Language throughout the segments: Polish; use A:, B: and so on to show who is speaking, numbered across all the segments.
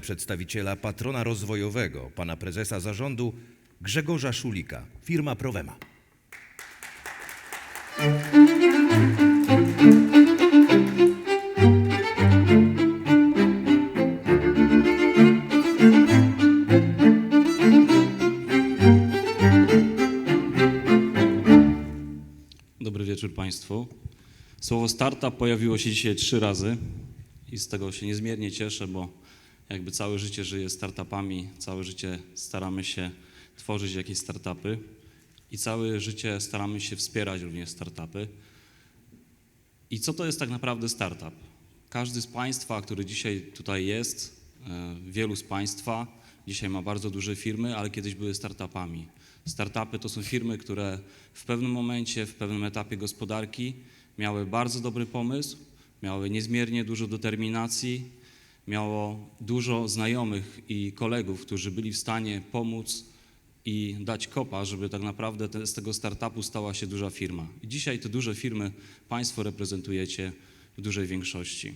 A: przedstawiciela patrona rozwojowego, pana prezesa zarządu Grzegorza Szulika, firma Prowema.
B: Dobry wieczór Państwu. Słowo startup pojawiło się dzisiaj trzy razy i z tego się niezmiernie cieszę, bo jakby całe życie żyję startupami, całe życie staramy się tworzyć jakieś startupy i całe życie staramy się wspierać również startupy. I co to jest tak naprawdę startup? Każdy z Państwa, który dzisiaj tutaj jest, e, wielu z Państwa dzisiaj ma bardzo duże firmy, ale kiedyś były startupami. Startupy to są firmy, które w pewnym momencie, w pewnym etapie gospodarki miały bardzo dobry pomysł, miały niezmiernie dużo determinacji, miało dużo znajomych i kolegów, którzy byli w stanie pomóc i dać kopa, żeby tak naprawdę te, z tego startupu stała się duża firma. I dzisiaj te duże firmy Państwo reprezentujecie w dużej większości.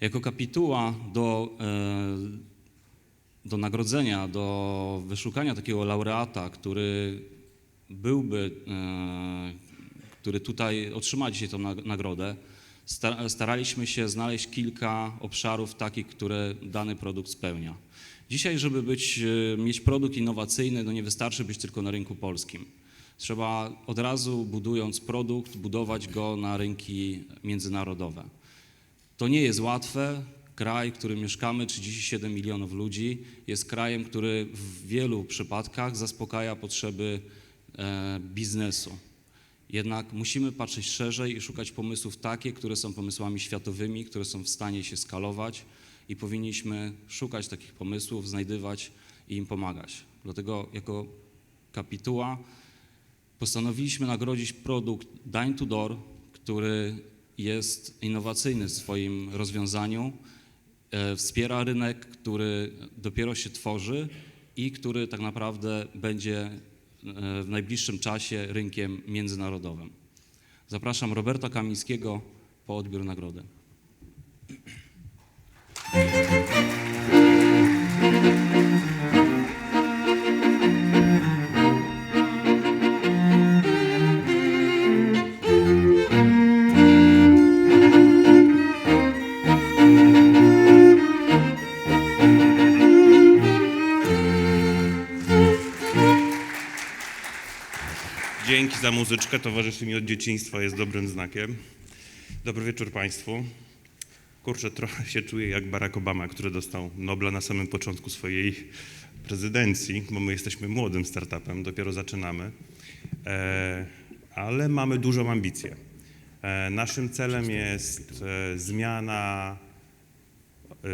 B: Jako kapituła do, e, do nagrodzenia, do wyszukania takiego laureata, który byłby, e, który tutaj otrzyma dzisiaj nag- nagrodę, staraliśmy się znaleźć kilka obszarów takich, które dany produkt spełnia. Dzisiaj, żeby być, e, mieć produkt innowacyjny, no nie wystarczy być tylko na rynku polskim. Trzeba od razu budując produkt, budować go na rynki międzynarodowe. To nie jest łatwe. Kraj, w którym mieszkamy, 37 milionów ludzi, jest krajem, który w wielu przypadkach zaspokaja potrzeby e, biznesu. Jednak musimy patrzeć szerzej i szukać pomysłów takie, które są pomysłami światowymi, które są w stanie się skalować i powinniśmy szukać takich pomysłów, znajdywać i im pomagać. Dlatego jako kapituła postanowiliśmy nagrodzić produkt Dine to Door, który jest innowacyjny w swoim rozwiązaniu, e, wspiera rynek, który dopiero się tworzy i który tak naprawdę będzie w najbliższym czasie rynkiem międzynarodowym. Zapraszam Roberta Kamińskiego po odbiór nagrody.
C: Dzięki za muzyczkę, towarzyszy mi od dzieciństwa, jest dobrym znakiem. Dobry wieczór Państwu. Kurczę, trochę się czuję jak Barack Obama, który dostał Nobla na samym początku swojej prezydencji, bo my jesteśmy młodym startupem, dopiero zaczynamy, e, ale mamy dużą ambicję. E, naszym celem jest e, zmiana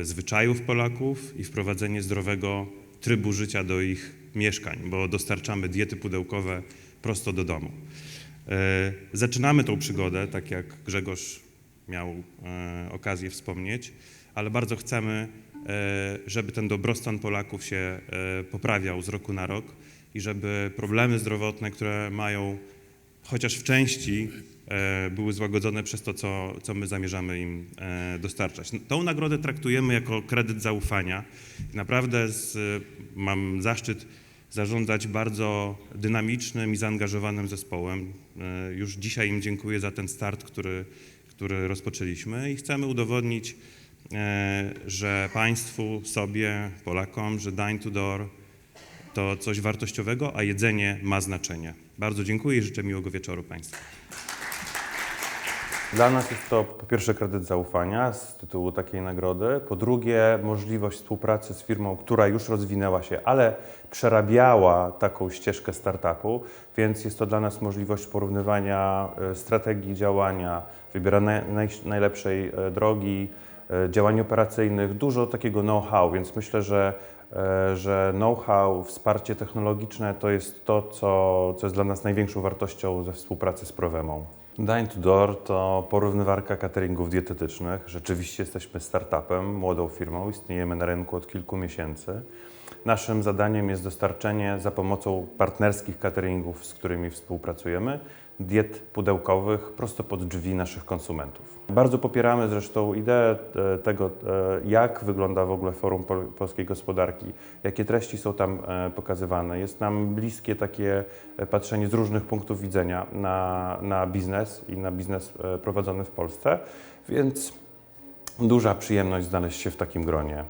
C: zwyczajów Polaków i wprowadzenie zdrowego trybu życia do ich mieszkań, bo dostarczamy diety pudełkowe prosto do domu. E, Zaczynamy tą przygodę, tak jak Grzegorz miał e, okazję wspomnieć, ale bardzo chcemy, e, żeby ten dobrostan Polaków się poprawiał z roku na rok i żeby problemy zdrowotne, które mają chociaż w części były złagodzone przez to, co, co my zamierzamy im dostarczać. Tą nagrodę traktujemy jako kredyt zaufania. Naprawdę z, mam zaszczyt zarządzać bardzo dynamicznym i zaangażowanym zespołem. E, Już dzisiaj im dziękuję za ten start, który, który rozpoczęliśmy i chcemy udowodnić, e, że państwu, sobie, Polakom, że Dine to Door to coś wartościowego, a jedzenie ma znaczenie. Bardzo dziękuję i życzę miłego wieczoru Państwu.
D: Dla nas jest to po pierwsze kredyt zaufania z tytułu takiej nagrody, po drugie możliwość współpracy z firmą, która już rozwinęła się, ale przerabiała taką ścieżkę startupu, więc jest to dla nas możliwość porównywania e, strategii działania, wybierania naj, najlepszej e, drogi, e, działań operacyjnych, dużo takiego know-how, więc myślę, że, że know-how, wsparcie technologiczne to jest to, co, co jest dla nas największą wartością ze współpracy z Prowemą. Dine to Door to porównywarka cateringów dietetycznych. Rzeczywiście jesteśmy startupem, młodą firmą, istniejemy na rynku od kilku miesięcy.
C: Naszym zadaniem jest dostarczenie za pomocą partnerskich cateringów, z którymi współpracujemy, diet pudełkowych prosto pod drzwi naszych konsumentów. Bardzo popieramy zresztą ideę e, tego, e, jak wygląda w ogóle Forum Pol- Polskiej Gospodarki, jakie treści są tam e, pokazywane. Jest nam bliskie takie patrzenie z różnych punktów widzenia na, na biznes i na biznes prowadzony w Polsce, więc duża przyjemność znaleźć się w takim gronie.